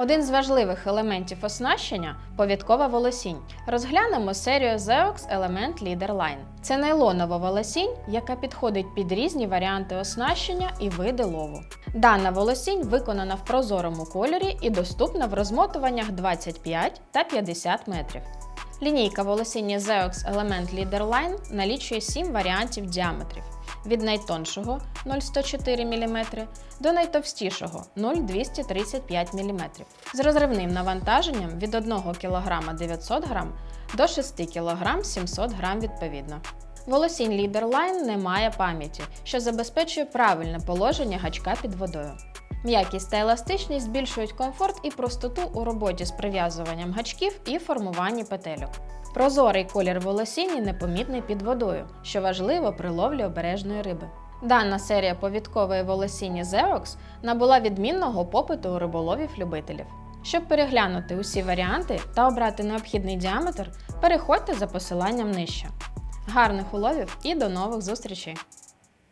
Один з важливих елементів оснащення повідкова волосінь. Розглянемо серію Zeox Element Leader Line. Це нейлонова волосінь, яка підходить під різні варіанти оснащення і види лову. Дана волосінь виконана в прозорому кольорі і доступна в розмотуваннях 25 та 50 метрів. Лінійка волосіння Zeox Element Leader Line налічує 7 варіантів діаметрів від найтоншого 0,104 мм до найтовстішого 0,235 мм з розривним навантаженням від 1 кг 900 г до 6 кг 700 г відповідно. Волосінь Line не має пам'яті, що забезпечує правильне положення гачка під водою. М'якість та еластичність збільшують комфорт і простоту у роботі з прив'язуванням гачків і формуванні петельок. Прозорий колір волосіння непомітний під водою, що важливо при ловлі обережної риби. Дана серія повідкової волосіння Xerox набула відмінного попиту у риболовів-любителів. Щоб переглянути усі варіанти та обрати необхідний діаметр, переходьте за посиланням нижче. Гарних уловів і до нових зустрічей!